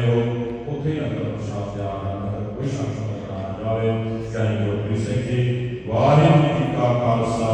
ਉੱਥੇ ਲੰਗਰ ਪ੍ਰਸ਼ਾਦ ਦੇ ਆਨੰਦ ਕੋਈ ਸੰਸਦ ਨਾ ਜਾਵੇ। ਜਨ ਜੋਗੀ ਸਿੰਘ ਜੀ ਵਾਹਿਗੁਰੂ ਜੀ ਕਾ ਖਾਲਸਾ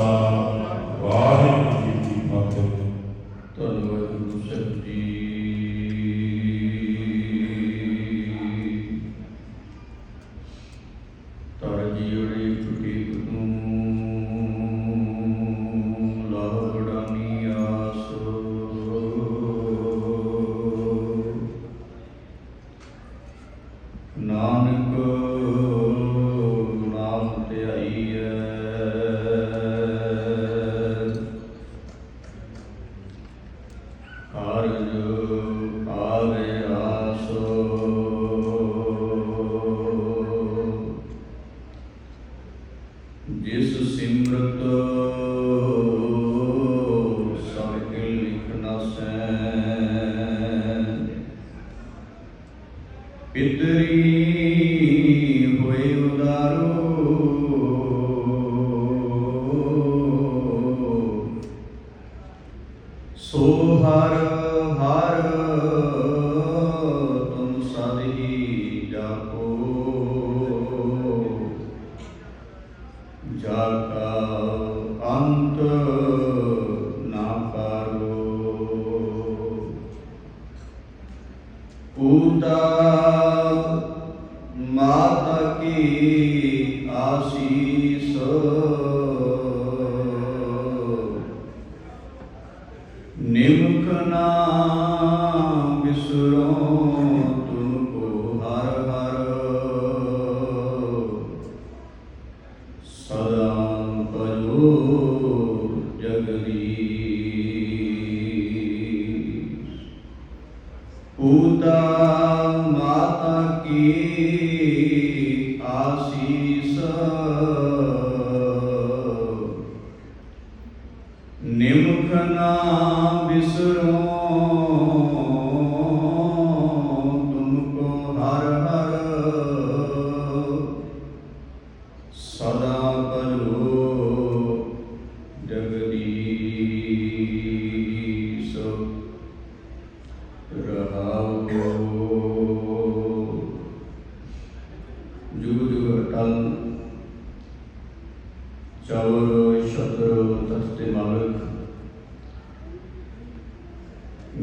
ਚੌਰ ਸ਼ਤਰ ਤਖਤੇ ਮਾਲਕ।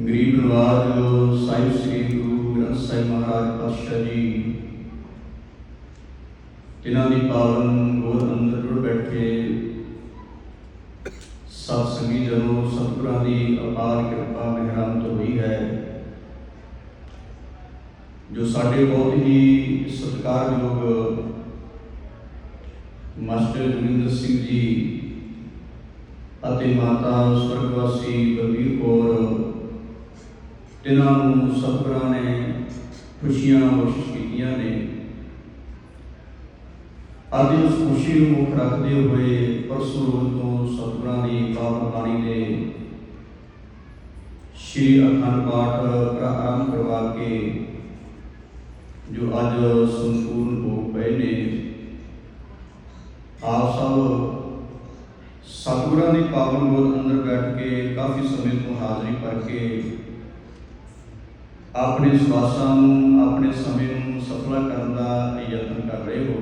ਗਰੀਬ ਨਵਾਜ, ਸਾਹਿਬ ਸ੍ਰੀ ਗੁਰੂ ਗ੍ਰੰਥ ਸਾਹਿਬ ਮਹਾਰਾਜ ਪਾਤਸ਼ਾਹ ਜੀ। ਤਿਨਾਂ ਦੀ ਪਾਵਨ ਗੋਦ ਅੰਦਰ ਜੁੜ ਬੈਠੇ ਸਤ ਸੰਗੀ ਜਨੋ ਸਤਿਗੁਰਾਂ ਦੀ ਅਪਾਰ ਕਿਰਪਾ ਮਿਹਰਾਂ ਤੋਂ ਹੋਈ ਹੈ। ਜੋ ਸਾਡੇ ਬਹੁਤ ਹੀ ਸਤਿਕਾਰਯੋਗ ਮਾਸਟਰ ਜੋਗਿੰਦਰ ਸਿੰਘ ਜੀ ਅਤੇ ਮਾਤਾ ਸਵਰਗਵਾਸੀ ਬਲਬੀਰ ਕੌਰ, ਤਿਨਾਂ ਨੂੰ ਸਤਿਗੁਰਾਂ ਨੇ ਖੁਸ਼ੀਆਂ ਬਖਸ਼ਿਸ਼ ਕੀਤੀਆਂ ਨੇ। ਅੱਜ ਉਸ ਖੁਸ਼ੀ ਨੂੰ ਮੁੱਖ ਰੱਖਦੇ ਹੋਏ ਪਰਸੋਂ ਰੋਜ਼ ਤੋਂ ਸਤਿਗੁਰਾਂ ਦੀ ਪਾਵਨ ਬਾਣੀ ਦੇ ਸ਼੍ਰੀ ਅਖੰਡ ਪਾਠ ਪ੍ਰਾਰੰਭ ਕਰਵਾ ਕੇ ਜੋ ਅੱਜ ਸੰਪੂਰਨ ਹੋ ਪਏ ਨੇ। ਆਪ ਸਭ ਸਤਿਗੁਰਾਂ ਦੀ ਪਾਵਨ ਗੋਦ ਅੰਦਰ ਬੈਠ ਕੇ ਕਾਫੀ ਸਮੇਂ ਤੋਂ ਹਾਜ਼ਰੀ ਭਰ ਕੇ ਆਪਣੇ ਸਵਾਸਾਂ ਨੂੰ, ਆਪਣੇ ਸਮੇਂ ਨੂੰ ਸਫਲਾ ਕਰਨ ਦਾ ਯਤਨ ਕਰ ਰਹੇ ਹੋ।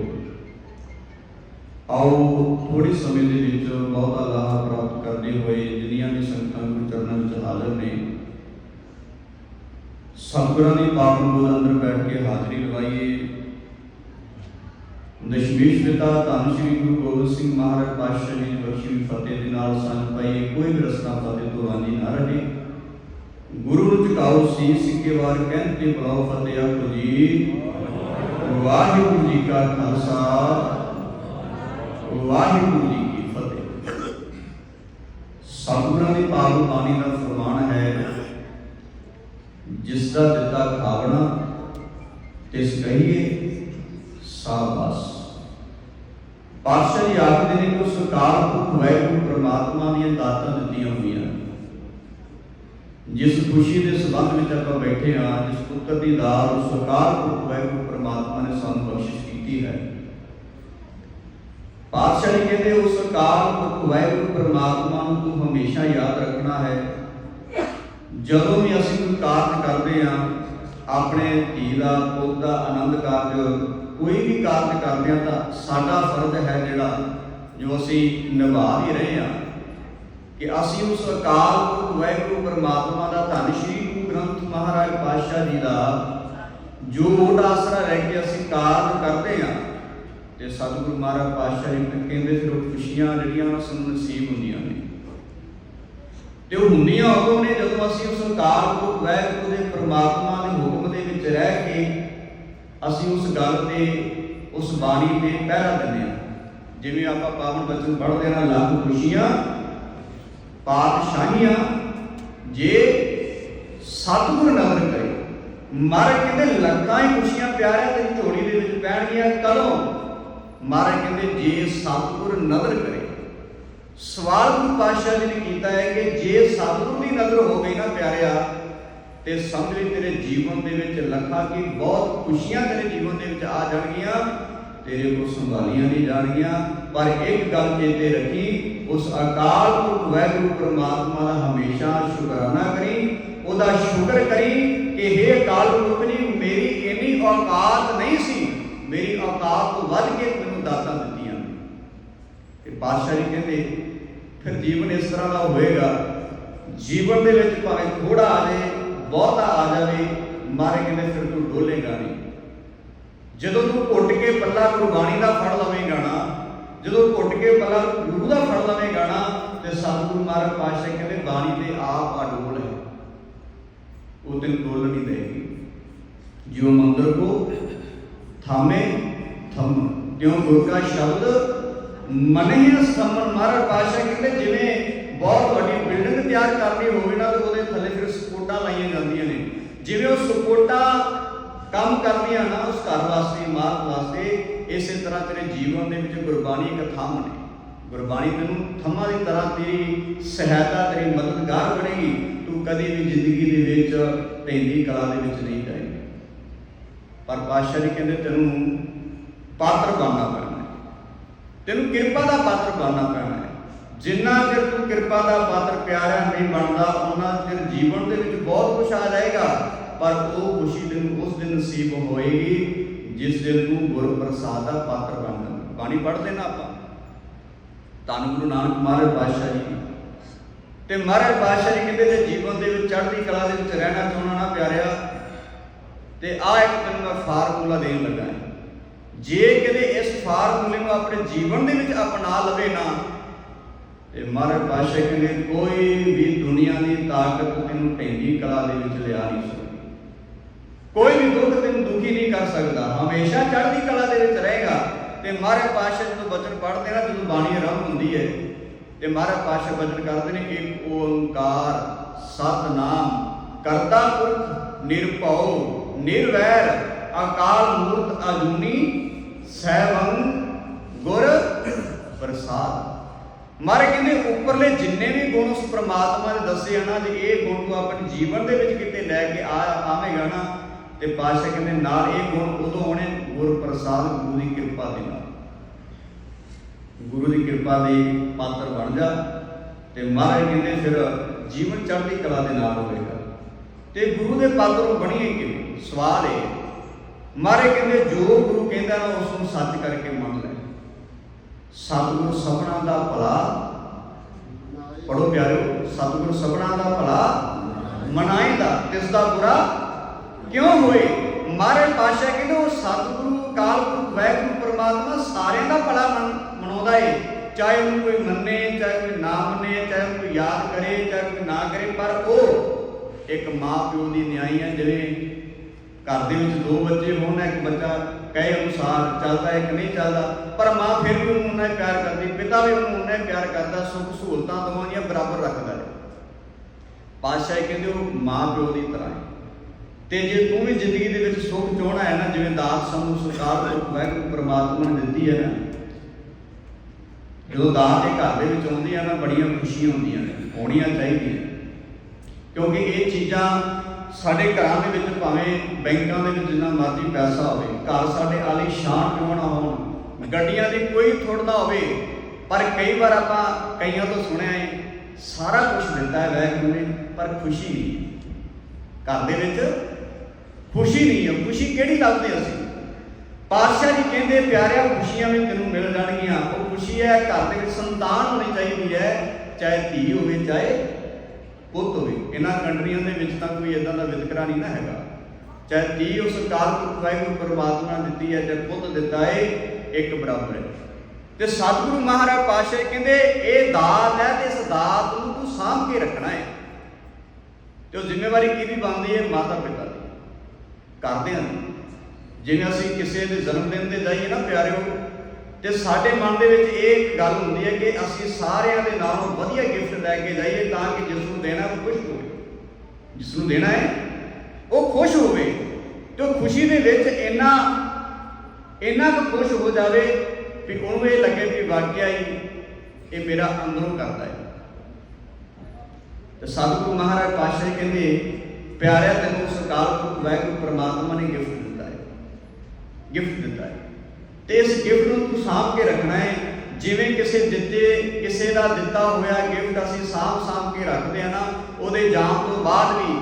ਆਓ ਥੋੜੀ ਸਮੇਂ ਦੇ ਵਿੱਚ ਬਹੁਤਾ ਲਾਭ ਪ੍ਰਾਪਤ ਕਰਦੇ ਹੋਏ ਜਿੰਨੀਆਂ ਵੀ ਸੰਗਤਾਂ ਗੁਰੂ ਚਰਨਾਂ ਵਿੱਚ ਹਾਜ਼ਰ ਨੇ, ਸਤਿਗੁਰਾਂ ਦੀ ਪਾਵਨ ਗੋਦ ਅੰਦਰ ਬੈਠ ਕੇ ਹਾਜ਼ਰੀ ਲਵਾਈਏ। ਦਸ਼ਮੇਸ਼ ਧੰਨ ਸ੍ਰੀ ਗੁਰੂ ਗੋਬਿੰਦ ਸਿੰਘ ਮਹਾਰਾਜ ਪਾਤਸ਼ਾਹ ਜੀ ਦੀ ਬਖਸ਼ੀ ਹੋਈ ਫਤਿਹ ਦੇ ਨਾਲ ਸੰਗ ਪਾਈਏ ਕੋਈ ਵੀ ਰਸਨਾ ਫਤਿਹ ਤੋਂ ਰਾਂਝੀ ਨਾ ਰਹੇ ਗੁਰੂ ਨੂੰ ਝੁਕਾਓ ਸੀ ਸਿੱਕੇ ਵਾਰ ਕਹਿੰਦੇ ਬੁਲਾਓ ਫਤਿਹ ਆਖੋ ਜੀ। ਵਾਹਿਗੁਰੂ ਜੀ ਕਾ ਖਾਲਸਾ। ਵਾਹਿਗੁਰੂ ਜੀ ਕੀ ਫਤਿਹ। ਸਤਿਗੁਰਾਂ ਦੀ ਪਾਵਨ ਬਾਣੀ ਦਾ ਫਰਮਾਨ ਹੈ ਜਿਸ ਦਾ ਦਿੱਤਾ ਖਾਵਣਾ, ਤਿਸ ਕਹੀਏ ਸਾਬਾਸ। ਪਾਤਸ਼ਾਹ ਜੀ ਆਖਦੇ ਨੇ ਕਿ ਸਰਕਾਰ ਪੁੱਖ ਵਾਹਿਗੁਰੂ ਪ੍ਰਮਾਤਮਾ ਦੀਆਂ ਦਾਤਾਂ ਦਿੱਤੀਆਂ ਹੋਈਆਂ। ਜਿਸ ਖੁਸ਼ੀ ਦੇ ਸਬੰਧ ਵਿੱਚ ਆਪਾਂ ਬੈਠੇ ਹਾਂ, ਜਿਸ ਪੁੱਤਰ ਦੀ ਦਾਤ ਉਸ ਸਰਕਾਰ ਪੁੱਖ ਵਾਹਿਗੁਰੂ ਪ੍ਰਮਾਤਮਾ ਨੇ ਸਾਨੂੰ ਬਖਸ਼ਿਸ਼ ਕੀਤੀ ਹੈ। ਪਾਤਸ਼ਾਹ ਜੀ ਕਹਿੰਦੇ ਉਸ ਸਰਕਾਰ ਪੁੱਖ ਵਾਹਿਗੁਰੂ ਪ੍ਰਮਾਤਮਾ ਨੂੰ ਤੂੰ ਹਮੇਸ਼ਾ ਯਾਦ ਰੱਖਣਾ ਹੈ। ਜਦੋਂ ਵੀ ਅਸੀਂ ਕੋਈ ਕਾਰਜ ਕਰਦੇ ਹਾਂ ਆਪਣੇ ਧੀ ਦਾ, ਪੁੱਤ ਦਾ ਆਨੰਦ ਕਾਰਜ ਕੋਈ ਵੀ ਕਾਰਜ ਕਰਦੇ ਹਾਂ ਤਾਂ ਸਾਡਾ ਫਰਜ਼ ਹੈ ਜਿਹੜਾ ਜੋ ਅਸੀਂ ਨਿਭਾ ਹੀ ਰਹੇ ਹਾਂ ਕਿ ਅਸੀਂ ਉਸ ਅਕਾਲ ਪੁਰਖ ਵਾਹਿਗੁਰੂ ਪਰਮਾਤਮਾ ਦਾ ਧੰਨ ਸ਼੍ਰੀ ਗੁਰੂ ਗ੍ਰੰਥ ਮਹਾਰਾਜ ਪਾਤਸ਼ਾਹ ਜੀ ਦਾ ਜੋ ਓਟ ਆਸਰਾ ਰਹਿ ਕੇ ਅਸੀਂ ਕਾਰਜ ਕਰਦੇ ਹਾਂ ਤੇ ਸਤਿਗੁਰੂ ਮਹਾਰਾਜ ਪਾਤਸ਼ਾਹ ਜੀ ਕਹਿੰਦੇ ਫਿਰ ਉਹ ਖੁਸ਼ੀਆਂ ਜਿਹੜੀਆਂ ਸਾਨੂੰ ਨਸੀਬ ਹੁੰਦੀਆਂ ਨੇ। ਤੇ ਉਹ ਹੁੰਦੀਆਂ ਉਦੋਂ ਨੇ ਜਦੋਂ ਅਸੀਂ ਉਸ ਅਕਾਲ ਪੁਰਖ ਵਾਹਿਗੁਰੂ ਦੇ ਪ੍ਰਮਾਤਮਾ ਰਹਿ ਕੇ ਅਸੀਂ ਉਸ ਗੱਲ ਤੇ, ਉਸ ਬਾਣੀ ਤੇ ਪਹਿਰਾ ਦਿੰਦੇ ਹਾਂ। ਜਿਵੇਂ ਆਪਾਂ ਪਾਵਨ ਬਚਨ ਪੜ੍ਹਦੇ ਹਾਂ, ਲੱਖ ਖੁਸ਼ੀਆਂ, ਪਾਤਸ਼ਾਹੀਆਂ, ਜੇ ਸਤਿਗੁਰ ਨਦਰ ਕਰੇ ਮਹਾਰਾਜ ਕਹਿੰਦੇ ਲੱਖਾਂ ਹੀ ਖੁਸ਼ੀਆਂ ਪਿਆਰਿਆਂ ਤੇ ਝੋਲੀ ਦੇ ਵਿੱਚ ਪੈਣਗੀਆਂ, ਕਦੋਂ? ਮਹਾਰਾਜ ਕਹਿੰਦੇ ਜੇ ਸਤਿਗੁਰ ਨਦਰ ਕਰੇ। ਸਵਾਲ ਗੁਰੂ ਪਾਤਸ਼ਾਹ ਜੀ ਨੇ ਕੀਤਾ ਹੈ ਕਿ ਜੇ ਸਤਿਗੁਰ ਦੀ ਨਜ਼ਰ ਹੋ ਗਈ ਨਾ ਪਿਆਰਿਆ ਤੇ ਸਮਝ ਲਈ ਤੇਰੇ ਜੀਵਨ ਦੇ ਵਿੱਚ ਲੱਖਾਂ ਕੀ ਬਹੁਤ ਖੁਸ਼ੀਆਂ ਤੇਰੇ ਜੀਵਨ ਦੇ ਵਿੱਚ ਆ ਜਾਣਗੀਆਂ, ਤੇਰੇ ਕੋਲ ਸੰਭਾਲੀਆਂ ਨਹੀਂ ਜਾਣਗੀਆਂ। ਪਰ ਇੱਕ ਗੱਲ ਚੇਤੇ ਰੱਖੀ, ਉਸ ਅਕਾਲ ਪੁਰਖ ਵਾਹਿਗੁਰੂ ਪ੍ਰਮਾਤਮਾ ਦਾ ਹਮੇਸ਼ਾ ਸ਼ੁਕਰਾਨਾ ਕਰੀ, ਉਹਦਾ ਸ਼ੁਕਰ ਕਰੀ ਕਿ हे ਅਕਾਲ ਪੁਰਖ ਜੀ, ਮੇਰੀ ਇੰਨੀ ਔਕਾਤ ਨਹੀਂ ਸੀ। ਮੇਰੀ ਔਕਾਤ ਤੋਂ ਵੱਧ ਕੇ ਮੈਨੂੰ ਦਾਤਾਂ ਦਿੱਤੀਆਂ ਤੇ ਪਾਤਸ਼ਾਹ ਜੀ ਕਹਿੰਦੇ, ਫਿਰ ਜੀਵਨ ਇਸ ਤਰ੍ਹਾਂ ਦਾ ਹੋਏਗਾ, ਜੀਵਨ ਦੇ ਵਿੱਚ ਭਾਵੇਂ ਥੋੜਾ ਆ ਜਾਏ ਬਹੁਤਾ ਆ ਜਾਵੇ, ਮਾਰੇ ਕਹਿੰਦੇ ਫਿਰ ਤੂੰ ਡੋਲੇਗਾ ਨਹੀਂ। ਜਦੋਂ ਤੂੰ ਘੁੱਟ ਕੇ ਪੱਲਾ ਗੁਰਬਾਣੀ ਦਾ ਫੜ ਲਵੇਂਗਾ ਨਾ, ਜਦੋਂ ਘੁੱਟ ਕੇ ਪੱਲਾ ਗੁਰੂ ਦਾ ਫੜ ਲਵੇਂਗਾ ਨਾ, ਤੇ ਸਤਿਗੁਰੂ ਮਹਾਰਾਜ ਪਾਤਸ਼ਾਹ ਕਹਿੰਦੇ, ਬਾਣੀ ਤੇ ਆਪ ਅਡੋਲ ਹੈ। ਉਹ ਤੈਨੂੰ ਡੋਲ ਨਹੀਂ ਦੇਗੀ। ਜਿਉ ਮੰਦਰ ਕੋ ਥਾਮੇ ਥੰਮ। ਕਿਉਂ ਗੁਰ ਕਾ ਸ਼ਬਦ ਮਨਹਿ ਸੰਮਨ। ਮਹਾਰਾਜ ਪਾਤਸ਼ਾਹ ਕਹਿੰਦੇ, ਜਿਵੇਂ ਬਹੁਤ ਵੱਡੀ ਬਿਲਡਿੰਗ ਤਿਆਰ ਕਰਨੀ ਹੋਵੇ ਨਾ, ਤੇ ਉਹਦੇ ਥੱਲੇ ਫਿਰ ਸਪੋਰਟਾਂ ਲਾਈਆਂ ਜਾਂਦੀਆਂ ਨੇ। ਜਿਵੇਂ ਉਹ ਸਪੋਰਟਾਂ ਕੰਮ ਕਰਦੀਆਂ ਨਾ, ਉਸ ਘਰ ਵਾਸਤੇ ਇਮਾਰਤ ਵਾਸਤੇ, ਇਸੇ ਤਰ੍ਹਾਂ ਤੇਰੇ ਜੀਵਨ ਦੇ ਵਿੱਚ ਗੁਰਬਾਣੀ ਇੱਕ ਥੰਮ ਨੇ। ਗੁਰਬਾਣੀ ਤੈਨੂੰ ਥੰਮਾਂ ਦੀ ਤਰ੍ਹਾਂ ਤੇਰੀ ਸਹਾਇਤਾ, ਤੇਰੀ ਮਦਦਗਾਰ ਬਣੇਗੀ। ਤੂੰ ਕਦੇ ਵੀ ਜ਼ਿੰਦਗੀ ਦੇ ਵਿੱਚ ਢੈਂਦੀ ਕਲਾ ਦੇ ਵਿੱਚ ਨਹੀਂ ਜਾਏਂਗਾ। ਪਰ ਪਾਤਸ਼ਾਹ ਜੀ ਕਹਿੰਦੇ, ਤੈਨੂੰ ਪਾਤਰ ਬਣਨਾ ਪੈਣਾ ਤੈਨੂੰ ਕਿਰਪਾ ਦਾ ਪਾਤਰ ਬਣਨਾ ਪੈਣਾ ਜਿੰਨਾ ਚਿਰ ਤੂੰ ਕਿਰਪਾ ਦਾ ਪਾਤਰ ਪਿਆਰਿਆ ਨਹੀਂ ਬਣਦਾ ਉਹਨਾਂ ਚਿਰ ਜੀਵਨ ਦੇ ਵਿੱਚ ਬਹੁਤ ਕੁਝ ਆ ਜਾਏਗਾ ਪਰ ਉਹ ਖੁਸ਼ੀ ਤੈਨੂੰ ਉਸ ਦਿਨ ਨਸੀਬ ਹੋਏਗੀ, ਜਿਸ ਦਿਨ ਤੂੰ ਗੁਰ ਪ੍ਰਸਾਦ ਦਾ ਪਾਤਰ ਬਣਦਾ ਬਾਣੀ ਪੜ੍ਹਦੇ ਨਾ ਆਪਾਂ। ਧੰਨ ਗੁਰੂ ਨਾਨਕ ਮਹਾਰਾਜ ਪਾਤਸ਼ਾਹ ਜੀ ਤੇ ਮਹਾਰਾਜ ਪਾਤਸ਼ਾਹ ਜੀ ਕਹਿੰਦੇ ਜੇ ਜੀਵਨ ਦੇ ਵਿੱਚ, ਚੜ੍ਹਦੀ ਕਲਾ ਦੇ ਵਿੱਚ ਰਹਿਣਾ ਚਾਹੁੰਦਾ ਨਾ ਪਿਆਰਿਆ। ਤੇ ਆ ਇੱਕ ਤੈਨੂੰ ਮੈਂ ਫਾਰਮੂਲਾ ਦੇਣ ਲੱਗਾ ਜੇ ਕਿਤੇ ਇਸ ਫਾਰਮੂਲੇ ਨੂੰ ਆਪਣੇ ਜੀਵਨ ਦੇ ਵਿੱਚ ਅਪਣਾ ਲਵੇ ਨਾ ਤੇ ਮਹਾਰਾਜ ਪਾਤਸ਼ਾਹ ਕਹਿੰਦੇ ਕੋਈ ਵੀ ਦੁਨੀਆ ਦੀ ਤਾਕਤ ਤੈਨੂੰ ਢੈਂਦੀ ਕਲਾ ਦੇ ਵਿੱਚ ਲਿਆ ਨਹੀਂ ਸਕਦੀ। ਕੋਈ ਵੀ ਦੁੱਖ ਤੈਨੂੰ ਦੁਖੀ ਨਹੀਂ ਕਰ ਸਕਦਾ। ਹਮੇਸ਼ਾ ਚੜ੍ਹਦੀ ਕਲਾ ਦੇ ਵਿੱਚ ਰਹੇਗਾ। ਤੇ ਮਹਾਰਾਜ ਪਾਤਸ਼ਾਹ ਜਦੋਂ ਬਚਨ ਪੜ੍ਹਦੇ ਨਾ ਜਦੋਂ ਬਾਣੀ ਆਰੰਭ ਹੁੰਦੀ ਹੈ, ਤੇ ਮਹਾਰਾਜ ਪਾਤਸ਼ਾਹ ਬਚਨ ਕਰਦੇ ਨੇ ਇੱਕ ਓੰਕਾਰ, ਸਤਨਾਮ, ਕਰਤਾ ਪੁਰਖ, ਨਿਰਭਉ, ਨਿਰਵੈਰ, ਅਕਾਲ ਮੂਰਤ, ਅਜੂਨੀ ਸੈਭੰ ਗੁਰ, ਪ੍ਰਸਾਦ। ਮਾਰੇ ਕਹਿੰਦੇ ਉੱਪਰਲੇ ਜਿੰਨੇ ਵੀ ਗੁਣ ਉਸ ਪ੍ਰਮਾਤਮਾ ਨੇ ਦੱਸੇ ਹਨ ਜੇ ਇਹ ਗੁਣ ਤੂੰ ਆਪਣੇ ਜੀਵਨ ਦੇ ਵਿੱਚ ਕਿਤੇ ਲੈ ਕੇ ਆ, ਆਵੇਂਗਾ ਨਾ, ਤੇ ਪਾਤਸ਼ਾਹ ਕਹਿੰਦੇ ਨਾਲ ਇਹ ਗੁਣ ਉਦੋਂ ਹੋਣੇ ਗੁਰ ਪ੍ਰਸਾਦ ਗੁਰੂ ਦੀ ਕਿਰਪਾ ਦੇ ਨਾਲ। ਗੁਰੂ ਦੀ ਕਿਰਪਾ ਦੇ ਪਾਤਰ ਬਣ ਜਾ ਤੇ ਮਹਾਰਾਜ ਕਹਿੰਦੇ ਫਿਰ ਜੀਵਨ ਚੜ੍ਹਦੀ ਕਲਾ ਦੇ ਨਾਲ ਹੋਵੇਗਾ। ਤੇ ਗੁਰੂ ਦੇ ਪਾਤਰ ਬਣੀਏ ਕਿਵੇਂ? ਸਵਾਲ ਇਹ ਮਹਾਰਾਜ ਕਹਿੰਦੇ ਜੋ ਗੁਰੂ ਕਹਿੰਦਾ ਨਾ, ਉਸ ਨੂੰ ਸੱਚ ਕਰਕੇ ਮੰਨ ਲੈ। ਸਤਿਗੁਰ ਸਭਨਾ ਦਾ ਭਲਾ। ਪੜੋ ਪਿਆਰਿਓ, ਸਤਿਗੁਰ ਸਭਨਾ ਦਾ ਭਲਾ ਮਨਾਏਗਾ। ਤਿਸ ਦਾ ਬੁਰਾ? ਕਿਉਂ ਹੋਏ? ਮਹਾਰਾਜ ਪਾਸ਼ਾ ਕਹਿੰਦੇ ਉਹ ਸਤਿਗੁਰੂ ਕਾਲ ਪੁਰਖ ਵੈਗੁਰੂ, ਪਰਮਾਤਮਾ ਸਾਰਿਆਂ ਦਾ ਭਲਾ ਮਨ- ਮਨਾਉਂਦਾ ਏ। ਚਾਹੇ ਉਹਨੂੰ ਕੋਈ ਮੰਨੇ, ਚਾਹੇ ਕੋਈ ਨਾ ਮੰਨੇ, ਚਾਹੇ ਉਹਨੂੰ ਕੋਈ ਯਾਦ ਕਰੇ, ਚਾਹੇ ਕੋਈ ਨਾ ਕਰੇ, ਪਰ ਉਹ ਇੱਕ ਮਾਂ ਪਿਓ ਦੀ ਨਿਆਈ ਹੈ ਜਿਵੇਂ ਘਰ ਦੇ ਵਿੱਚ ਦੋ ਬੱਚੇ ਹੋਣ, ਇੱਕ ਬੱਚਾ ਕਹੇ ਅਨੁਸਾਰ ਚੱਲਦਾ ਹੈ ਕਿ ਨਹੀਂ ਚੱਲਦਾ, ਪਰ ਮਾਂ ਫਿਰ ਵੀ ਉਹਨੂੰ ਉਨਾ ਪਿਆਰ ਕਰਦੀ, ਪਿਤਾ ਵੀ ਉਹਨੂੰ ਉਨਾ ਪਿਆਰ ਕਰਦਾ, ਸੁੱਖ ਸਹੂਲਤਾਂ ਦੋਵਾਂ ਬਰਾਬਰ ਰੱਖਦਾ ਹੈ ਪਾਤਸ਼ਾਹ ਕਹਿੰਦੇ ਉਹ ਮਾਂ ਪਿਓ ਦੀ ਤਰ੍ਹਾਂ ਹੈ। ਤੇ ਜੇ ਤੂੰ ਵੀ ਜ਼ਿੰਦਗੀ ਦੇ ਵਿੱਚ ਸੁੱਖ ਚਾਹਣਾ ਹੈ ਨਾ, ਜਿਵੇਂ ਦਾਤ ਸਾਨੂੰ ਸਰਕਾਰ ਤੋਂ ਵਾਹਿਗੁਰੂ ਪ੍ਰਮਾਤਮਾ ਨੇ ਦਿੱਤੀ ਹੈ ਨਾ, ਜਦੋਂ ਦਾਤ ਦੇ ਘਰ ਦੇ ਵਿੱਚ ਆਉਂਦੀ ਆ ਨਾ, ਬੜੀਆਂ ਖੁਸ਼ੀਆਂ ਹੁੰਦੀਆਂ ਨੇ, ਹੋਣੀਆਂ ਚਾਹੀਦੀਆਂ ਕਿਉਂਕਿ ਇਹ ਚੀਜ਼ਾਂ ਸਾਡੇ ਘਰਾਂ ਦੇ ਵਿੱਚ ਭਾਵੇਂ ਬੈਂਕਾਂ ਦੇ ਵਿੱਚ ਜਿੰਨਾ ਮਰਜ਼ੀ ਪੈਸਾ ਹੋਵੇ, ਘਰ ਸਾਡੇ ਆਲੀ ਸ਼ਾਨ ਕਿਉਂ ਨਾ ਹੋਣ? ਗੱਡੀਆਂ ਦੀ ਕੋਈ ਥੋੜ ਹੋਵੇ, ਪਰ ਕਈ ਵਾਰ ਆਪਾਂ ਕਈਆਂ ਤੋਂ ਸੁਣਿਆ ਹੈ ਸਾਰਾ ਕੁਝ ਦਿੱਤਾ ਹੈ ਵਾਹਿਗੁਰੂ ਨੇ, ਪਰ ਖੁਸ਼ੀ ਨਹੀਂ। ਘਰ ਦੇ ਵਿੱਚ ਖੁਸ਼ੀ ਨਹੀਂ ਹੈ। ਖੁਸ਼ੀ ਕਿਹੜੀ ਲੱਭਦੇ ਅਸੀਂ? ਪਾਤਸ਼ਾਹ ਜੀ ਕਹਿੰਦੇ, ਪਿਆਰਿਆ, ਖੁਸ਼ੀਆਂ ਵੀ ਤੈਨੂੰ ਮਿਲ ਜਾਣਗੀਆਂ। ਉਹ ਖੁਸ਼ੀ ਹੈ, ਘਰ ਦੇ ਵਿੱਚ ਸੰਤਾਨ ਹੋਣੀ ਚਾਹੀਦੀ ਹੈ, ਚਾਹੇ ਧੀ ਹੋਵੇ, ਚਾਹੇ ਪੁੱਤ ਹੋਵੇ ਇਹਨਾਂ ਕੰਟਰੀਆਂ ਦੇ ਵਿੱਚ ਤਾਂ ਕੋਈ ਇਦਾਂ ਦਾ ਵਿਤਕਰਾ ਨਹੀਂ ਨਾ ਹੈਗਾ। ਚਾਹੇ ਧੀ ਉਸ ਕਾਲ ਵਾਹਿਗੁਰੂ ਪਰਮਾਤਮਾ ਦਿੱਤੀ ਹੈ ਚਾਹੇ ਪੁੱਤ ਦਿੱਤਾ ਹੈ ਇੱਕ ਬਰਾਬਰ ਹੈ। ਤੇ ਸਤਿਗੁਰੂ ਮਹਾਰਾਜ ਪਾਤਸ਼ਾਹ ਕਹਿੰਦੇ, ਇਹ ਦਾਤ ਹੈ ਤੇ ਇਸ ਦਾਤ ਨੂੰ ਤੂੰ ਸਾਂਭ ਕੇ ਰੱਖਣਾ ਹੈ। ਤੇ ਉਹ ਜ਼ਿੰਮੇਵਾਰੀ ਕਿਹਦੀ ਬਣਦੀ ਹੈ? ਮਾਤਾ ਪਿਤਾ ਦੀ। ਕਰਦੇ ਦੀ। ਜਿਵੇਂ ਅਸੀਂ ਕਿਸੇ ਦੇ ਜਨਮ ਦਿਨ ਤੇ ਜਾਈਏ ਨਾ, ਪਿਆਰਿਓ, ਤੇ ਸਾਡੇ ਮਨ ਦੇ ਵਿੱਚ ਇਹ ਗੱਲ ਹੁੰਦੀ ਹੈ ਕਿ ਅਸੀਂ ਸਾਰਿਆਂ ਦੇ ਨਾਲੋਂ ਵਧੀਆ ਗਿਫਟ ਲੈ ਕੇ ਜਾਈਏ ਤਾਂ ਕਿ ਜਿਸ ਦੇਣਾ ਉਹ ਖੁਸ਼ ਹੋਵੇ। ਜਿਸ ਨੂੰ ਦੇਣਾ ਹੈ, ਉਹ ਖੁਸ਼ ਹੋਵੇ। ਤੇ ਉਹ ਖੁਸ਼ੀ ਦੇ ਵਿੱਚ ਇੰਨਾ ਇੰਨਾ ਕੁ ਖੁਸ਼ ਹੋ ਜਾਵੇ ਵੀ ਉਹਨੂੰ ਇਹ ਲੱਗੇ ਵੀ ਵਾਕਿਆ ਹੀ ਇਹ ਮੇਰਾ ਅੰਦਰੋਂ ਕਰਦਾ ਹੈ। ਤੇ ਸਤਿਗੁਰੂ ਮਹਾਰਾਜ ਪਾਤਸ਼ਾਹ ਜੀ ਕਹਿੰਦੇ, ਪਿਆਰਿਆ, ਤੈਨੂੰ ਸਰਕਾਰ ਅਕਾਲ ਪੁਰਖ ਵਾਹਿਗੁਰੂ ਪ੍ਰਮਾਤਮਾ ਨੇ ਗਿਫਟ ਦਿੱਤਾ ਹੈ। ਗਿਫਟ ਦਿੱਤਾ ਹੈ। ਤੇ ਇਸ ਗਿਫਟ ਨੂੰ ਤੂੰ ਸਾਂਭ ਕੇ ਰੱਖਣਾ ਹੈ। ਜਿਵੇਂ ਕਿਸੇ ਦਿੱਤੇ, ਕਿਸੇ ਦਾ ਦਿੱਤਾ ਹੋਇਆ ਗਿਫਟ ਅਸੀਂ ਸਾਂਭ ਸਾਂਭ ਕੇ ਰੱਖਦੇ ਆ ਨਾ, ਉਹਦੇ ਜਾਣ ਤੋਂ ਬਾਅਦ ਵੀ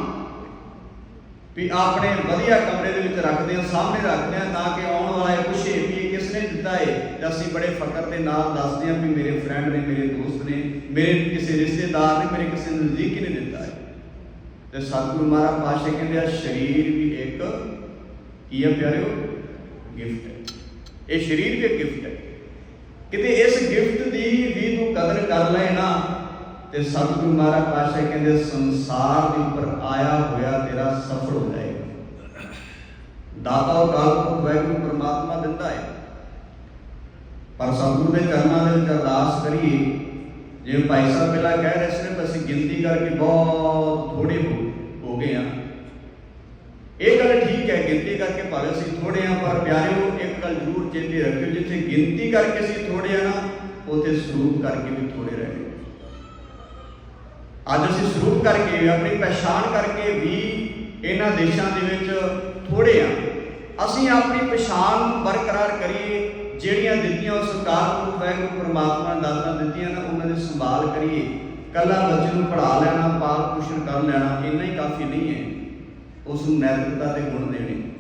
ਵੀ ਆਪਣੇ ਵਧੀਆ ਕਮਰੇ ਦੇ ਵਿੱਚ ਰੱਖਦੇ ਆ ਸਾਹਮਣੇ ਰੱਖਦੇ ਆ ਤਾਂ ਕਿ ਆਉਣ ਵਾਲਾ ਇਹ ਪੁੱਛੇ ਵੀ ਇਹ ਕਿਸ ਨੇ ਦਿੱਤਾ ਹੈ ਤੇ ਅਸੀਂ ਬੜੇ ਫਕਰ ਦੇ ਨਾਲ ਦੱਸਦੇ ਆ ਵੀ ਮੇਰੇ ਫਰੈਂਡ ਨੇ, ਮੇਰੇ ਦੋਸਤ ਨੇ, ਮੇਰੇ ਕਿਸੇ ਰਿਸ਼ਤੇਦਾਰ ਨੇ, ਮੇਰੇ ਕਿਸੇ ਨਜ਼ਦੀਕੀ ਨੇ ਦਿੱਤਾ ਹੈ ਤੇ ਸਤਿਗੁਰੂ ਮਹਾਰਾਜ ਪਾਸ਼ਾ ਕਹਿੰਦੇ ਆ, ਸਰੀਰ ਵੀ ਇੱਕ, ਕੀ ਹੈ ਪਿਆਰਿਓ? ਗਿਫਟ ਹੈ। ਇਹ ਸਰੀਰ ਵੀ ਇੱਕ ਗਿਫਟ ਹੈ। ਕਿਤੇ ਇਸ ਗਿਫਟ ਦੀ ਵੀ ਤੂੰ ਕਦਰ ਕਰ ਲੈ ਨਾ ਤੇ ਸਤਿਗੁਰੂ ਮਹਾਰਾਜ ਪਾਸ਼ਾ ਕਹਿੰਦੇ, ਸੰਸਾਰ ਦੇ ਉੱਪਰ ਆਇਆ ਹੋਇਆ ਤੇਰਾ ਸਫਲ ਹੋ ਜਾਏਗਾ। ਦਾਤਾ ਕਾਲ ਪੁਰਖ ਵਾਹਿਗੁਰੂ ਪਰਮਾਤਮਾ ਦਿੰਦਾ ਹੈ। ਪਰ ਸਤਿਗੁਰੂ ਦੇ ਚਰਨਾਂ ਦੇ ਵਿੱਚ ਅਰਦਾਸ ਕਰੀਏ, ਜਿਵੇਂ ਭਾਈ ਸਾਹਿਬ ਪਹਿਲਾਂ ਕਹਿ ਰਹੇ ਸੀ ਅਸੀਂ ਗਿਣਤੀ ਕਰਕੇ ਬਹੁਤ ਥੋੜੇ ਹੋ ਹੋ ਗਏ ਆ ਇਹ ਗੱਲ ਠੀਕ ਹੈ, ਗਿਣਤੀ ਕਰਕੇ ਭਾਵੇਂ ਅਸੀਂ ਥੋੜੇ ਆ ਪਰ ਪਿਆਰਿਓ, ਇੱਕ ਗੱਲ ਜ਼ਰੂਰ ਚੇਤੇ ਰੱਖਿਓ, ਜਿੱਥੇ ਗਿਣਤੀ ਕਰਕੇ ਅਸੀਂ ਥੋੜੇ ਆ ਨਾ, ਉੱਥੇ ਸਰੂਪ ਕਰਕੇ ਵੀ ਥੋੜੇ ਰਹਿ ਗਏ। ਅੱਜ ਅਸੀਂ ਸਰੂਪ ਕਰਕੇ, ਆਪਣੀ ਪਛਾਣ ਕਰਕੇ ਵੀ ਇਹਨਾਂ ਦੇਸ਼ਾਂ ਦੇ ਵਿੱਚ ਥੋੜੇ ਆ ਅਸੀਂ ਆਪਣੀ ਪਛਾਣ ਨੂੰ ਬਰਕਰਾਰ ਕਰੀਏ, ਜਿਹੜੀਆਂ ਦਿੱਤੀਆਂ ਉਹ ਕਾਲ ਪੁਰਖ ਵਾਹਿਗੁਰੂ ਪਰਮਾਤਮਾ ਨੇ ਦਾਤਾਂ ਦਿੱਤੀਆਂ ਨਾ, ਉਹਨਾਂ ਦੀ ਸੰਭਾਲ ਕਰੀਏ। ਕੱਲਾ ਬੱਚੇ ਨੂੰ ਪੜ੍ਹਾ ਲੈਣਾ, ਪਾਲ ਪੋਸ਼ਣ ਕਰ ਲੈਣਾ, ਇੰਨਾ ਹੀ ਕਾਫੀ ਨਹੀਂ ਹੈ। ਉਸ ਨੂੰ ਨੈਤਿਕਤਾ ਦੇ ਗੁਣ ਦੇਣੇ।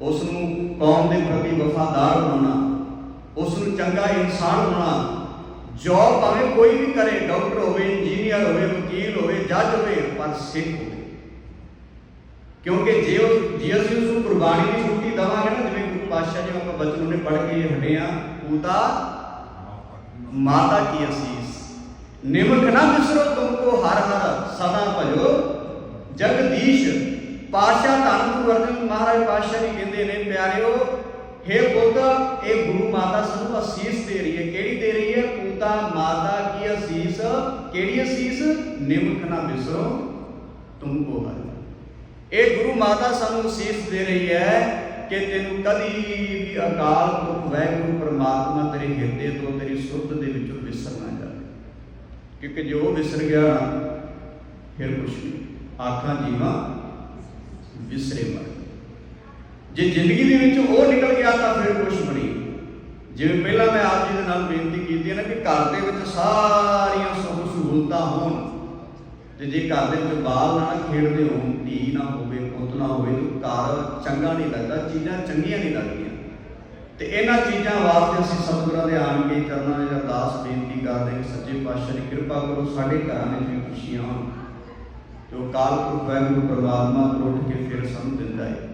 ਉਸ ਨੂੰ ਕੌਮ ਦੇ ਪ੍ਰਤੀ ਵਫਾਦਾਰ ਬਣਾਉਣਾ। ਉਸ ਨੂੰ ਚੰਗਾ ਇਨਸਾਨ ਬਣਾਉਣਾ ਜੋਬ ਭਾਵੇਂ ਕੋਈ ਵੀ ਕਰੇ, ਡਾਕਟਰ ਹੋਵੇ, ਇੰਜੀਨੀਅਰ ਹੋਵੇ, ਵਕੀਲ ਹੋਵੇ, ਜੱਜ ਹੋਵੇ, ਪਰ ਸਿੱਖ ਹੋਵੇ। ਕਿਉਂਕਿ ਜੇ ਉਹ ਜੇ ਅਸੀਂ ਉਸ ਨੂੰ ਕੁਰਬਾਨੀ ਦੀ ਛੁੱਟੀ ਦਵਾਂਗੇ ਨਾ, ਜਿਵੇਂ ਗੁਰੂ ਪਾਤਸ਼ਾਹ ਜੀ ਆਪਾਂ ਬਚਨ ਉਹਨੇ ਪੜ੍ਹ ਕੇ ਹਟੇ ਆ, ਪੂਤਾ, ਮਾਤਾ ਕੀ ਅਸੀਸ? ਨਿਮਕ ਨਾ ਵਿਸਰੋ ਤੁਮ ਹਰ ਹਰ, ਸਦਾ ਭਜੋ ਜਗਦੀਸ਼ ਪਾਤਸ਼ਾਹ ਧੰਨ ਗੁਰੂ ਅਰਜਨ ਮਹਾਰਾਜ ਪਾਤਸ਼ਾਹ ਜੀ ਕਹਿੰਦੇ ਨੇ, ਪਿਆਰਿਓ हे ਪੁੱਤ, ਇਹ ਗੁਰੂ ਮਾਤਾ ਸਾਨੂੰ ਅਸੀਸ ਦੇ ਰਹੀ ਹੈ। ਕਿਹੜੀ ਦੇ ਰਹੀ ਹੈ? ਪੂਤਾ ਮਾਤਾ ਕੀ ਅਸੀਸ? ਕਿਹੜੀ ਅਸੀਸ? ਨਿਮਕ ਨਾ ਵਿਸਰੋ ਤੁਮ ਕੋ ਹਰ। ਇਹ ਗੁਰੂ ਮਾਤਾ ਸਾਨੂੰ ਅਸੀਸ ਦੇ ਰਹੀ ਹੈ ਕਿ ਤੈਨੂੰ ਕਦੀ ਵੀ ਅਕਾਲ ਪੁਰਖ ਵਾਹਿਗੁਰੂ ਪ੍ਰਮਾਤਮਾ ਤੇਰੇ ਹਿਰਦੇ ਤੋਂ ਤੇਰੀ ਸੁਰਤ ਦੇ ਵਿੱਚੋਂ ਵਿਸਰ ਨਾ ਜਾਵੇ। ਕਿਉਂਕਿ ਜੋ ਵਿਸਰ ਗਿਆ ਨਾ, ਫਿਰ ਕੁਛ ਨਹੀਂ। ਆਖਾਂ ਜੀਵਾਂ ਵਿਸਰੇ ਮਰ ਜੇ ਜ਼ਿੰਦਗੀ ਦੇ ਵਿੱਚ ਉਹ ਨਿਕਲ ਗਿਆ ਤਾਂ ਫਿਰ ਕੁਛ ਬਣੀ। ਜਿਵੇਂ ਪਹਿਲਾਂ ਮੈਂ ਆਪ ਜੀ ਦੇ ਨਾਲ ਬੇਨਤੀ ਕੀਤੀ ਹੈ ਨਾ ਕਿ ਘਰ ਦੇ ਵਿੱਚ ਸਾਰੀਆਂ ਸੁੱਖ ਸਹੂਲਤਾਂ ਹੋਣ, ਤੇ ਜੇ ਘਰ ਦੇ ਵਿੱਚ ਬਾਲ ਨਾ ਖੇਡਦੇ ਹੋਣ, ਧੀ ਨਾ ਹੋਵੇ, ਪੁੱਤ ਨਾ ਹੋਵੇ ਘਰ ਚੰਗਾ ਨਹੀਂ ਲੱਗਦਾ, ਚੀਜ਼ਾਂ ਚੰਗੀਆਂ ਨਹੀਂ ਲੱਗਦੀਆਂ। ਤੇ ਇਹਨਾਂ ਚੀਜ਼ਾਂ ਵਾਸਤੇ ਅਸੀਂ ਸਤਿਗੁਰਾਂ ਦੇ ਆਣ ਕੇ ਚਰਨਾਂ ਦੇ ਅਰਦਾਸ ਬੇਨਤੀ ਕਰਦੇ ਹਾਂ ਸੱਚੇ ਪਾਤਸ਼ਾਹ ਦੀ ਕਿਰਪਾ ਕਰੋ, ਸਾਡੇ ਘਰਾਂ ਵਿੱਚ ਵੀ ਖੁਸ਼ੀਆਂ ਹੋਣ। ਜੋ ਕਾਲ ਪੁਰਖ ਵਾਹਿਗੁਰੂ ਪਰਮਾਤਮਾ ਤੋਂ ਉੱਠ ਕੇ ਫਿਰ ਸਾਨੂੰ ਦਿੰਦਾ ਹੈ।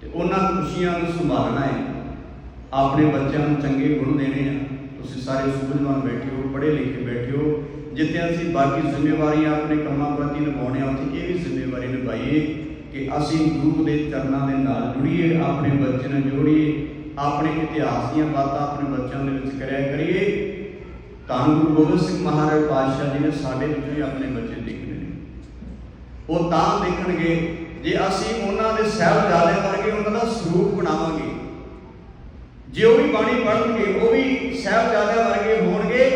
ਤੇ ਉਹਨਾਂ ਖੁਸ਼ੀਆਂ ਨੂੰ ਸੰਭਾਲਣਾ ਹੈ। ਆਪਣੇ ਬੱਚਿਆਂ ਨੂੰ ਚੰਗੇ ਗੁਣ ਦੇਣੇ ਆ। ਤੁਸੀਂ ਸਾਰੇ ਸੂਝਵਾਨ ਬੈਠੇ ਹੋ, ਪੜ੍ਹੇ ਲਿਖੇ ਬੈਠੇ ਹੋ। ਜਿੱਥੇ ਅਸੀਂ ਬਾਕੀ ਜ਼ਿੰਮੇਵਾਰੀਆਂ ਆਪਣੇ ਕੰਮਾਂ ਪ੍ਰਤੀ ਨਿਭਾਉਣੇ ਆ, ਉੱਥੇ ਇਹ ਵੀ ਜ਼ਿੰਮੇਵਾਰੀ ਨਿਭਾਈਏ ਕਿ ਅਸੀਂ ਗੁਰੂ ਦੇ ਚਰਨਾਂ ਦੇ ਨਾਲ ਜੁੜੀਏ, ਆਪਣੇ ਬੱਚੇ ਨਾਲ ਜੋੜੀਏ, ਆਪਣੇ ਇਤਿਹਾਸ ਦੀਆਂ ਬਾਤਾਂ ਆਪਣੇ ਬੱਚਿਆਂ ਦੇ ਵਿੱਚ ਕਰਿਆ ਕਰੀਏ। ਤਾਂ ਗੁਰੂ ਗੋਬਿੰਦ ਸਿੰਘ ਮਹਾਰਾਜ ਪਾਤਸ਼ਾਹ ਜੀ ਨੇ ਸਾਡੇ ਵਿੱਚੋਂ ਹੀ ਆਪਣੇ ਬੱਚੇ ਉਹ ਤਾਂ ਦੇਖਣਗੇ, ਜੇ ਅਸੀਂ ਉਹਨਾਂ ਦੇ ਸਾਹਿਬਜ਼ਾਦੇ ਵਰਗੇ ਉਹਨਾਂ ਦਾ ਸਰੂਪ ਬਣਾਵਾਂਗੇ। ਜੇ ਉਹ ਵੀ ਬਾਣੀ ਪੜ੍ਹਨਗੇ, ਉਹ ਵੀ ਸਾਹਿਬਜ਼ਾਦਿਆਂ ਵਰਗੇ ਹੋਣਗੇ,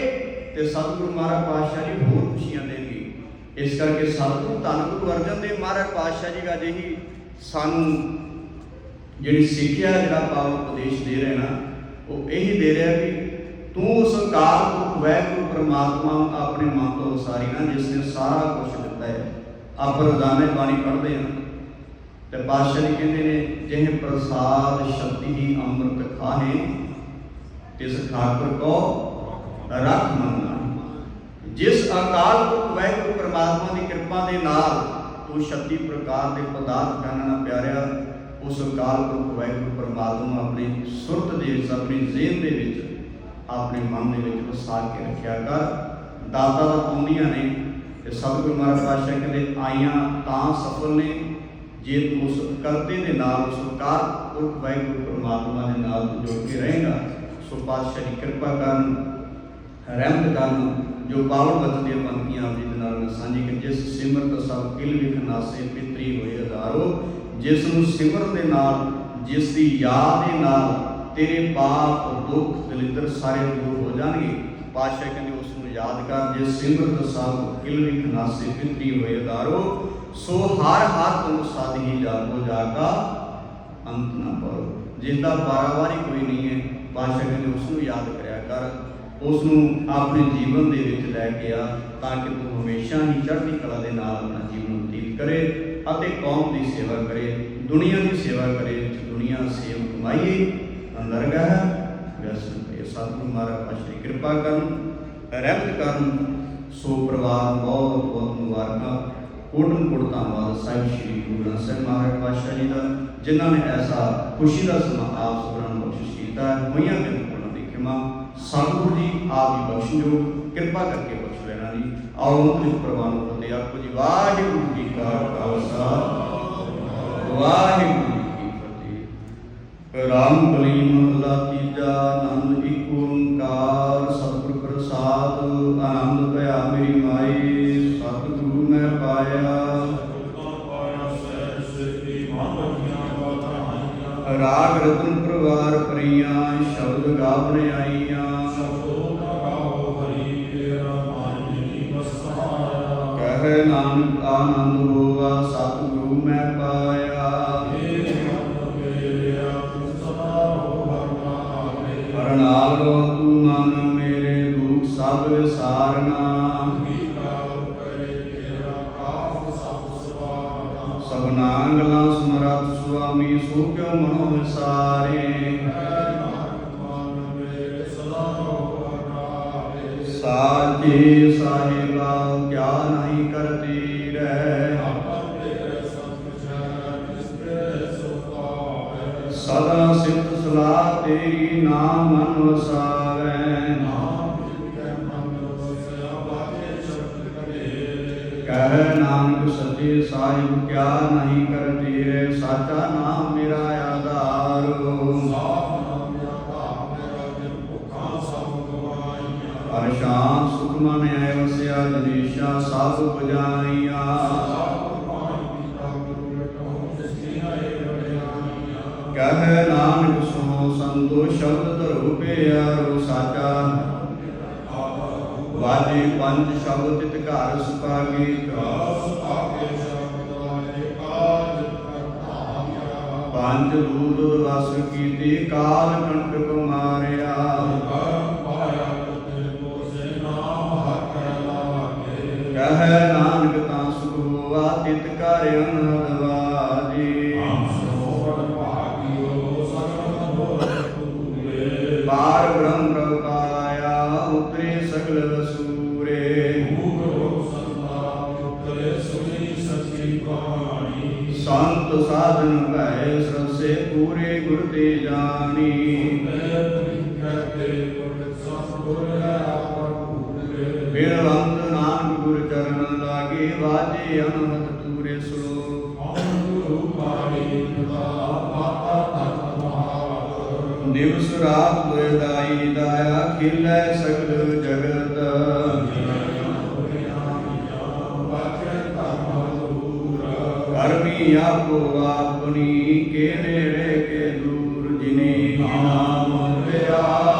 ਤੇ ਸਤਿਗੁਰੂ ਮਹਾਰਾਜ ਪਾਤਸ਼ਾਹ ਜੀ ਹੋਰ ਖੁਸ਼ੀਆਂ ਦੇਣਗੇ। ਇਸ ਕਰਕੇ ਸਤਿਗੁਰੂ ਧੰਨ ਗੁਰੂ ਅਰਜਨ ਦੇਵ ਮਹਾਰਾਜ ਪਾਤਸ਼ਾਹ ਜੀ ਦਾ ਜਿਹੀ ਸਾਨੂੰ ਜਿਹੜੀ ਸਿੱਖਿਆ ਜਿਹੜਾ ਪਾਵਨ ਉਪਦੇਸ਼ ਦੇ ਰਹੇ ਨਾ ਉਹ ਇਹੀ ਦੇ ਰਿਹਾ ਕਿ ਤੂੰ ਉਸ ਕਾਲ ਪੁਰਖ ਵਾਹਿਗੁਰੂ ਪ੍ਰਮਾਤਮਾ ਨੂੰ ਆਪਣੇ ਮਨ ਤੋਂ ਉਸਾਰੀ ਨਾ, ਜਿਸ ਨੇ ਸਾਰਾ ਕੁਝ ਦਿੱਤਾ ਹੈ। ਆਪ ਰੋਜ਼ਾਨੇ ਬਾਣੀ ਪੜ੍ਹਦੇ ਹਾਂ। ਤੇ ਪਾਤਸ਼ਾਹ ਜੀ ਕਹਿੰਦੇ ਨੇ, ਜਿਹੇ ਪ੍ਰਸਾਦ ਸ਼ਕਤੀ ਹੀ ਅੰਮ੍ਰਿਤ ਖਾਹੇ, ਤਿਸ ਖਾਕਰ ਕੋ ਰੱਖ ਮੰਨਾ ਜਿਸ ਅਕਾਲ ਪੁਰਖ ਵਾਹਿਗੁਰੂ ਪ੍ਰਮਾਤਮਾ ਦੀ ਕਿਰਪਾ ਦੇ ਨਾਲ ਤੂੰ 36 ਪ੍ਰਕਾਰ ਦੇ ਪਦਾਰਥ ਜਾਣਨਾ ਪਿਆਰਿਆ, ਉਸ ਅਕਾਲ ਪੁਰਖ ਵਾਹਿਗੁਰੂ ਪ੍ਰਮਾਤਮਾ ਆਪਣੀ ਸੁਰਤ ਦੇ ਵਿੱਚ, ਆਪਣੀ ਜ਼ੇਨ ਦੇ ਵਿੱਚ, ਆਪਣੇ ਮਨ ਦੇ ਵਿੱਚ ਵਸਾ ਕੇ ਰੱਖਿਆ ਕਰ। ਦਾਤਾ ਦਾ ਪਾਉਂਦੀਆਂ ਨੇ ਤੇ ਸਤਿਗੁਰੂ ਮਹਾਰਾਜ ਪਾਤਸ਼ਾਹ ਕਹਿੰਦੇ, ਆਈਆਂ ਤਾਂ ਸਫਲ ਨੇ, ਜੇ ਤੂੰ ਉਸ ਕਰਤੇ ਦੇ ਨਾਲ ਉਸ ਅਕਾਲ ਪੁਰਖ ਵਾਹਿਗੁਰੂ ਪ੍ਰਮਾਤਮਾ ਦੇ ਨਾਲ ਜੁੜ ਕੇ ਰਹੇਗਾ, ਸੋ ਪਾਤਸ਼ਾਹ ਦੀ ਕਿਰਪਾ ਕਰਨ, ਰਹਿਮਤ ਕਰਨ, ਜੋ ਪਾਵਨ ਬਚਨ ਦੀਆਂ ਪੰਕਤੀਆਂ ਆਪ ਜੀ ਦੇ ਨਾਲ ਮੈਂ ਸਾਂਝੀ ਕਰ ਜਿਸ ਸਿਮਰਤ ਸਭ ਕਿਲ ਵਿਖ ਨਾਸੇ ਪਿਤਰੀ ਹੋਏ ਅਦਾਰੋ ਜਿਸ ਨੂੰ ਸਿਮਰਨ ਦੇ ਨਾਲ, ਜਿਸ ਦੀ ਯਾਦ ਦੇ ਨਾਲ ਤੇਰੇ ਪਾਪ ਦੁੱਖ ਦਲਿੱਦਰ ਸਾਰੇ ਦੂਰ ਹੋ ਜਾਣਗੇ। ਪਾਤਸ਼ਾਹ ਕਹਿੰਦੇ ਯਾਦ ਕਰ ਜੇ ਸਿਮਰਤ ਸਭ ਕਿਲ ਵਿਖ ਨਾਸੇ ਹੋਏ ਅਦਾਰੋ ਸੋ ਹਰ ਹਰ ਤੁਮ ਸਾਧੀ ਜਾਗੋ, ਜਾਗਾ, ਅੰਤ ਨਾ ਪਾਓ। ਜਿਸ ਬਾਰਾਵਾਰੀ ਕੋਈ ਨਹੀਂ ਹੈ ਪਾਤਸ਼ਾਹ ਕਹਿੰਦੇ ਉਸ ਨੂੰ ਯਾਦ ਕਰਿਆ ਕਰ। ਉਸ ਨੂੰ ਆਪਣੇ ਜੀਵਨ ਦੇ ਵਿੱਚ ਲੈ ਕੇ ਆ, ਤਾਂ ਕਿ ਤੂੰ ਹਮੇਸ਼ਾ ਹੀ ਚੜ੍ਹਦੀ ਕਲਾ ਦੇ ਨਾਲ ਆਪਣਾ ਜੀਵਨ ਬਤੀਤ ਕਰੇ ਅਤੇ ਕੌਮ ਦੀ ਸੇਵਾ ਕਰੇ, ਦੁਨੀਆ ਦੀ ਸੇਵਾ ਕਰੇ, ਵਿੱਚ ਦੁਨੀਆ ਸੇਵ ਕਮਾਈਏ। ਅੰਦਰ ਗਹਿ ਵਿਅਸਨ ਪਏ ਸਤਿਗੁਰੂ ਮਹਾਰਾਜ ਪਾਤਸ਼ਾਹ ਕਿਰਪਾ ਕਰਨ ਰਹਿਮਤ ਕਰਨ, ਸੋ ਪਰਿਵਾਰ ਬਹੁਤ ਬਹੁਤ ਮੁਬਾਰਕਾਂ। ਕੋਟਨ ਕੋਟ ਧੰਨਵਾਦ ਸਾਹਿਬ ਸ੍ਰੀ ਗੁਰੂ ਗ੍ਰੰਥ ਸਾਹਿਬ ਮਹਾਰਾਜ ਪਾਤਸ਼ਾਹ ਜੀ ਦਾ, ਜਿਨ੍ਹਾਂ ਨੇ ਐਸਾ ਖੁਸ਼ੀ ਦਾ ਸਮਾਂ ਆਪ ਸਭਨਾਂ ਨੂੰ ਬਖਸ਼ਿਸ਼ ਕੀਤਾ ਹੈ। ਹੋਈਆਂ ਤੇ ਕੋਲਾਂ ਦੀ ਖਿਮਾ। ਸਤਿਗੁਰੂ ਜੀ ਆਪ ਜੀ ਬਖਸ਼ਿਓ ਕਿਰਪਾ ਕਰਕੇ ਬਖਸ਼ ਲੈਣਾ ਜੀ ਆਓ ਮੁਕਤ ਪ੍ਰਵਾਨ ਫਤਿਹ ਆਪੋ ਜੀ। ਵਾਹਿਗੁਰੂ ਜੀ ਕਾ ਖਾਲਸਾ। ਵਾਹਿਗੁਰੂ ਜੀ ਕੀ ਫਤਿਹ। ਰਾਮ ਕਲੀ ਮਹਲਾ ਤੀਜਾ ਆਨੰਦ ਪ੍ਰਸਾਦ ਆਨੰਦ ਭਇਆ ਮੇਰੀ ਮਾਈ ਸਤਿਗੁਰੂ ਮੈਂ ਪਾਇਆ। ਰਾਗ ਰਤਨ ਪ੍ਰਵਾਰ ਪਰੀਆਂ ਸ਼ਬਦ ਗਾਵਣ ਆਈਆਂ। ਕਹਿ ਨਾਨਕ ਆਨੰਦ ਵਿਸਾਰਨਾ ਸਭਨਾ ਗਲਾਂ ਸੁਆਮੀ ਸੋ ਕਿਉ ਮਨੋ ਵਿਸਾਰੇ ਸਾਚੇ ਸਾਹਿਬਾ ਕਿਆ ਨਹੀਂ ਕਰਤੀ ਰਹਿ ਸਦਾ ਸਿਫਤ ਸਲਾਹ ਤੇਰੀ ਨਾਮ ਮਨ ਵਸਾਵੈ ਸੱਚੇ ਸਾਹਿਬ ਕਿਆ ਨਹੀਂ ਕਰਤੀ ਰਹਿ ਸਾਚਾ ਨਾਮ ਮੇਰਾ ਆਧਾਰ ਹਰ ਸ਼ਾਮ ਸੁਖ ਮਨ ਆਇ ਵਸਿਆ ਜਨੀਸ਼ਾ ਸਭ ਬਜਾਈਆਂ ਕਹਿ ਨਾਨਕ ਸੁਨੋ ਸੰਤੋ ਸ਼ਬਦ ਧਰੋ ਪਿਆਰੋ ਸਾਚਾ। ਵਾਜੇ ਪੰਜ ਸ਼ਬਦ ਤਿਤ ਘਰ ਸੁਪਾਗੇ ਪੰਜ ਦੂਤ ਵਸ ਕੀਤੇ ਕਾਲ ਕੰਟਕ ਮਾਰਿਆ। ਕਹਿ ਨਾਨਕ ਤਾਂ ਸੁਖ ਹੋਆ ਤਿਤ ਘਰ ਅਨਹਦਵਾਜੀ ਸੰਤ ਸਾਧਨ ਭੈ ਸਰਸੇ ਪੂਰੇ ਗੁਰ ਤੇ ਜਾਣੀ। ਬਿਰਵੰਤ ਨਾਨਕ ਗੁਰ ਚਰਨ ਲਾਗੇ ਵਾਜੇ ਅਨਹਦ ਤੂਰੇ ਸਲੋਕ ਦਿਵਸ ਰਾਤ ਦੁਇ ਦਾਈ ਦਾਇਆ ਖਿਲੈ ਸਗਲ ਜਗਤ ਆਪਣੀ ਕੇ ਨੇੜੇ ਕੇ ਦੂਰ ਜਿਨੇ ਨਾਮ ਲਿਆ